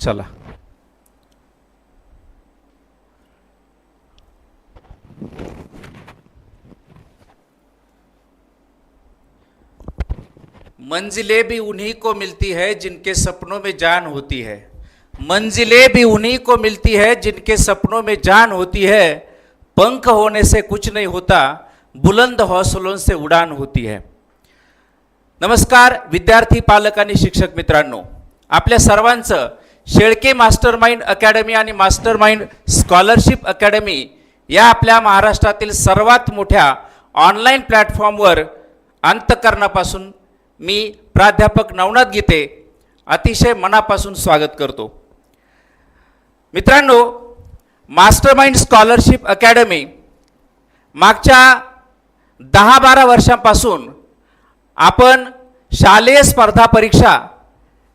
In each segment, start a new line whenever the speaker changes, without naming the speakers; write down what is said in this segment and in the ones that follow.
चला। मंजिलें भी उन्हीं को मिलती है जिनके सपनों में जान होती है। मंजिलें भी उन्हीं को मिलती है जिनके सपनों में जान होती है। पंख होने से कुछ नहीं होता, बुलंद हौसलों से उडान होती है। नमस्कार, विद्यार्थी, पालक शिक्षक मित्रांनो। आपल्या सर्वांचं शेळके मास्टर माइंड अकॅडमी आणि मास्टर माइंड स्कॉलरशिप अकॅडमी या आपल्या महाराष्ट्रातील सर्वात मोठ्या ऑनलाईन प्लॅटफॉर्मवर अंतकरणापासून मी प्राध्यापक नवनाथ गीते अतिशय मनापासून स्वागत करतो. मित्रांनो मास्टर माइंड स्कॉलरशिप अकॅडमी मागच्या दहा बारा वर्षांपासून आपण शालेय स्पर्धा परीक्षा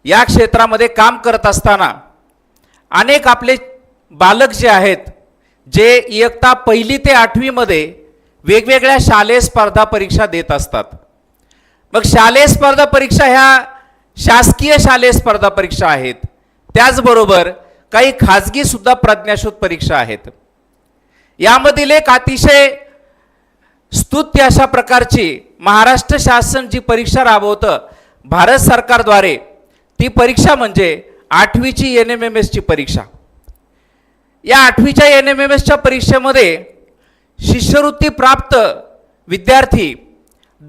या क्षेत्रामध्ये काम करत असताना अनेक आपले बालक जे आहेत जे इयत्ता पहिली ते आठवीमध्ये वेगवेगळ्या शालेय स्पर्धा परीक्षा देत असतात. मग शालेय स्पर्धा परीक्षा ह्या शासकीय शालेय स्पर्धा परीक्षा आहेत. त्याचबरोबर काही खाजगीसुद्धा प्रज्ञाशोध परीक्षा आहेत. यामधील एक अतिशय स्तुत्य अशा प्रकारची महाराष्ट्र शासन जी परीक्षा राबवतं भारत सरकारद्वारे ती परीक्षा म्हणजे आठवीची एन एम एम एसची परीक्षा. या आठवीच्या एन एम एम एसच्या परीक्षेमध्ये शिष्यवृत्ती प्राप्त विद्यार्थी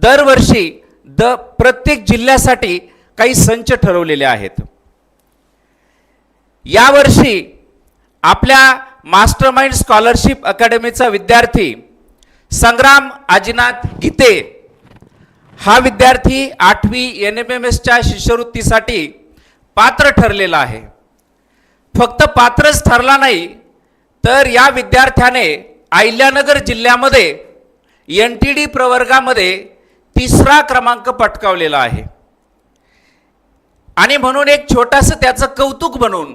दरवर्षी द प्रत्येक जिल्ह्यासाठी काही संच ठरवलेले आहेत. यावर्षी आपल्या मास्टर माइंड स्कॉलरशिप अकॅडमीचा विद्यार्थी संग्राम आजीनाथ गीते हा विद्यार्थी आठवी एन एम एम एसच्या शिष्यवृत्तीसाठी पात्र ठरलेला आहे. फक्त पात्रच ठरला नाही तर या विद्यार्थ्याने अहिल्यानगर जिल्ह्यामध्ये एन टी डी प्रवर्गामध्ये तिसरा क्रमांक पटकावलेला आहे. आणि म्हणून एक छोटंसं त्याचं कौतुक बनून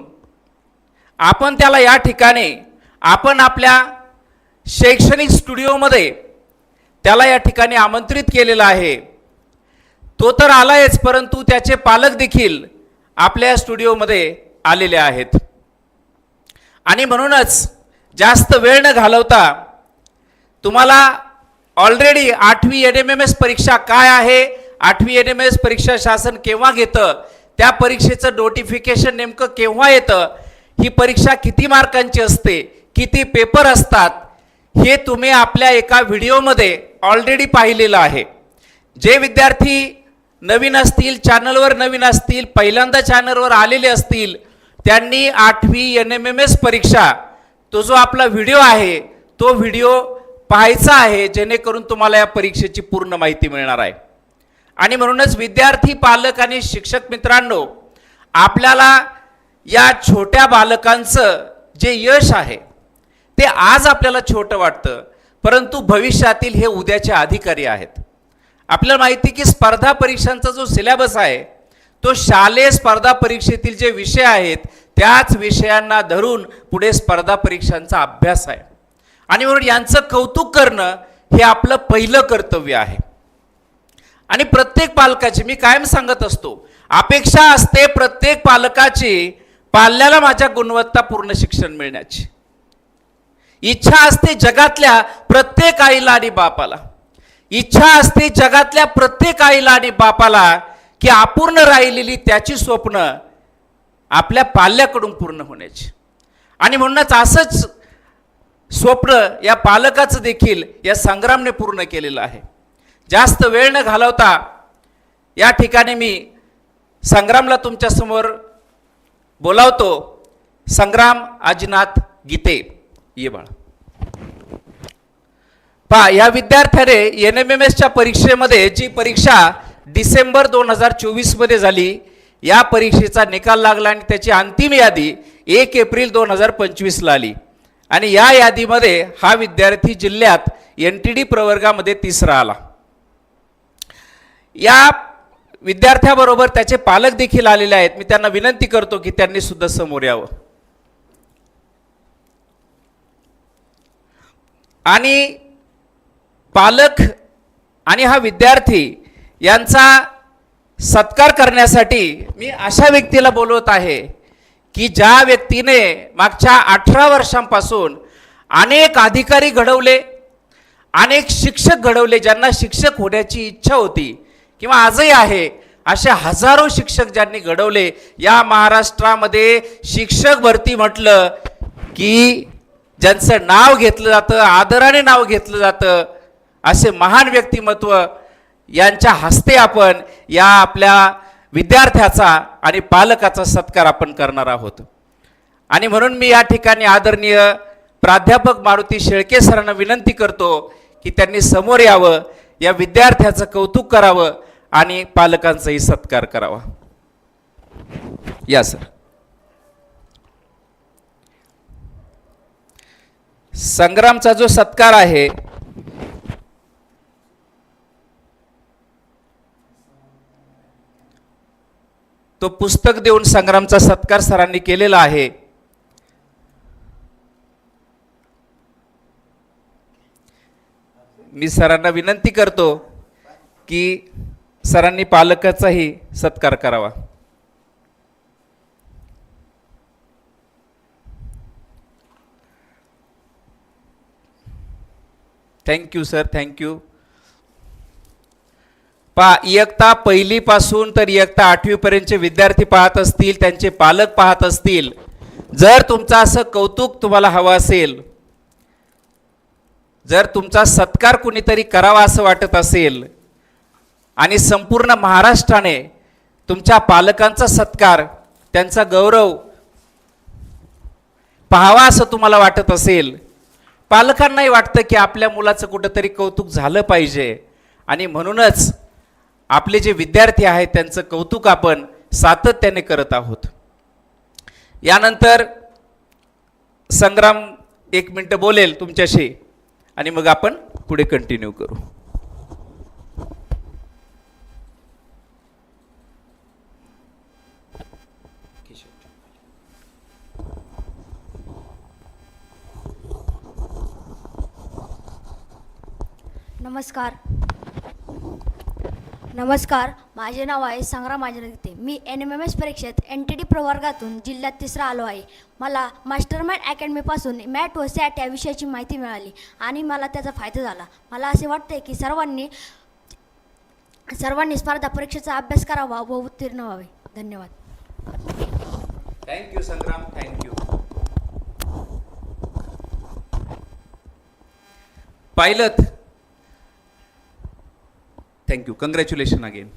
आपण त्याला या ठिकाणी आपण आपल्या शैक्षणिक स्टुडिओमध्ये त्याला या ठिकाणी आमंत्रित केलेलं आहे. तो तर आलायच परंतु त्याचे पालक देखील आपल्या स्टुडिओमध्ये आलेले आहेत. आणि म्हणूनच जास्त वेळ न घालवता तुम्हाला ऑलरेडी आठवी एन एम एम एस परीक्षा काय आहे आठवी एन एम एस परीक्षा शासन केव्हा घेतं त्या परीक्षेचं नोटिफिकेशन नेमकं केव्हा येतं ही परीक्षा किती मार्कांची असते किती पेपर असतात हे तुम्ही आपल्या एका व्हिडिओमध्ये ऑलरेडी पाहिलेलं आहे. जे विद्यार्थी नवीन असतील चॅनलवर नवीन असतील पहिल्यांदा चॅनलवर आलेले असतील त्यांनी आठवी एन एम एम एस परीक्षा तो जो आपला व्हिडिओ आहे तो व्हिडिओ पाहायचा आहे जेणेकरून तुम्हाला या परीक्षेची पूर्ण माहिती मिळणार आहे. आणि म्हणूनच विद्यार्थी पालक आणि शिक्षक मित्रांनो आपल्याला या छोट्या बालकांचं जे यश आहे ते आज आपल्याला छोटं वाटतं परंतु भविष्यातील हे उद्याचे अधिकारी आहेत. आपल्याला माहिती की स्पर्धा परीक्षांचा जो सिलेबस आहे तो शालेय स्पर्धा परीक्षेतील जे विषय आहेत त्याच विषयांना धरून पुढे स्पर्धा परीक्षांचा अभ्यास आहे. आणि म्हणून यांचं कौतुक करणं हे आपलं पहिलं कर्तव्य आहे. आणि प्रत्येक पालकाची मी कायम सांगत असतो अपेक्षा असते प्रत्येक पालकाची पाल्याला माझ्या गुणवत्तापूर्ण शिक्षण मिळण्याची. इच्छा असते जगातल्या प्रत्येक आईला आणि बापाला. इच्छा असते जगातल्या प्रत्येक आईला आणि बापाला की अपूर्ण राहिलेली त्याची स्वप्न आपल्या पाल्याकडून पूर्ण होण्याची. आणि म्हणूनच असंच स्वप्न या पालकाचं देखील या संग्रामने पूर्ण केलेलं आहे. जास्त वेळ न घालवता या ठिकाणी मी संग्रामला तुमच्यासमोर बोलावतो. संग्राम आजीनाथ गीते ये बाळा. पहा या विद्यार्थ्याने एन एम एम एसच्या परीक्षेमध्ये जी परीक्षा डिसेंबर दोन हजार चोवीसमध्ये झाली या परीक्षेचा निकाल लागला आणि त्याची अंतिम यादी एक एप्रिल दोन हजार पंचवीसला आली. आणि या यादीमध्ये हा विद्यार्थी जिल्ह्यात एन टी डी प्रवर्गामध्ये तिसरा आला. या विद्यार्थ्याबरोबर त्याचे पालक देखील आलेले आहेत. मी त्यांना विनंती करतो की त्यांनी सुद्धा समोर यावं. आणि पालक आणि हा विद्यार्थी यांचा सत्कार करण्यासाठी मी अशा व्यक्तीला बोलवत आहे की ज्या व्यक्तीने मागच्या अठरा वर्षांपासून अनेक अधिकारी घडवले अनेक शिक्षक घडवले ज्यांना शिक्षक होण्याची इच्छा होती किंवा आजही आहे असे हजारो शिक्षक ज्यांनी घडवले. या महाराष्ट्रामध्ये शिक्षक भरती म्हटलं की ज्यांचं नाव घेतलं जातं आदराने नाव घेतलं जातं असे महान व्यक्तिमत्व यांच्या हस्ते आपण या आपल्या विद्यार्थ्याचा आणि पालकाचा सत्कार आपण करणार आहोत. आणि म्हणून मी या ठिकाणी आदरणीय प्राध्यापक मारुती शेळके सरांना विनंती करतो की त्यांनी समोर यावं या विद्यार्थ्याचं कौतुक करावं आणि पालकांचाही सत्कार करावा. या सर. संग्रामचा जो सत्कार आहे तो पुस्तक देऊन संग्रामचा सत्कार सरांनी केलेला आहे. मी सरांना विनंती करतो की सरांनी पालकाचाही सत्कार करावा. थँक्यू सर थँक्यू पा इयत्ता पहिलीपासून तर इयत्ता आठवीपर्यंतचे विद्यार्थी पाहत असतील त्यांचे पालक पाहत असतील. जर तुमचं असं कौतुक तुम्हाला हवं असेल जर तुमचा सत्कार कुणीतरी करावा असं वाटत असेल आणि संपूर्ण महाराष्ट्राने तुमच्या पालकांचा सत्कार त्यांचा गौरव पाहावा असं तुम्हाला वाटत असेल पालकांनाही वाटतं की आपल्या मुलाचं कुठंतरी कौतुक झालं पाहिजे. आणि म्हणूनच आपले जे विद्यार्थी आहेत त्यांचं कौतुक आपण सातत्याने करत आहोत. यानंतर संग्राम एक मिनटं बोलेल तुमच्याशी आणि मग आपण पुढे कंटिन्यू करू.
नमस्कार. नमस्कार माझे नाव आहे संग्राम गीते मी एन एम एम एस परीक्षेत एन टी डी प्रवर्गातून जिल्ह्यात तिसरा आलो आहे. मला मास्टरमाइंड अकॅडमीपासून मॅट व सॅट या विषयाची माहिती मिळाली आणि मला त्याचा फायदा झाला. मला असे वाटते की सर्वांनी सर्वांनी स्पर्धा परीक्षेचा अभ्यास करावा व उत्तीर्ण व्हावे. धन्यवाद.
Thank you Sangram. Thank you pilot thank you congratulation again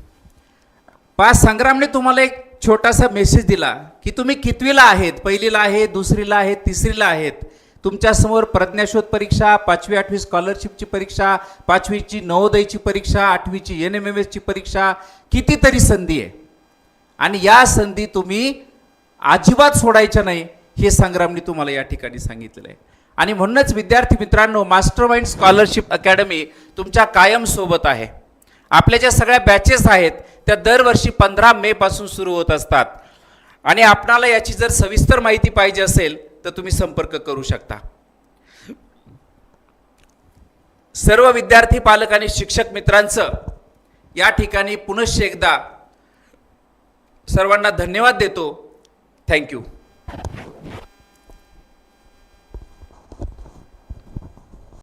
पाच संग्रामने तुम्हाला एक छोटासा मेसेज दिला की तुम्ही कितवीला आहेत? पहिलीला आहेत दुसरीला आहेत तिसरीला आहेत? तुमच्यासमोर प्रज्ञाशोध परीक्षा पाचवी आठवी स्कॉलरशिपची परीक्षा पाचवीची नवोदयची परीक्षा आठवीची एन एम एम एसची परीक्षा कितीतरी संधी आहे. आणि या संधी तुम्ही अजिबात सोडायच्या नाही हे संग्रामने तुम्हाला या ठिकाणी सांगितलेलं आहे. आणि म्हणूनच विद्यार्थी मित्रांनो मास्टर माइंड स्कॉलरशिप अकॅडमी तुमच्या कायम सोबत आहे. आपल्या ज्या सगळ्या बॅचेस आहेत त्या दरवर्षी पंधरा मेपासून सुरू होत असतात. आणि आपणाला याची जर सविस्तर माहिती पाहिजे असेल तर तुम्ही संपर्क करू शकता. सर्व विद्यार्थी पालक आणि शिक्षक मित्रांचं या ठिकाणी पुनश्च एकदा सर्वांना धन्यवाद देतो. थँक्यू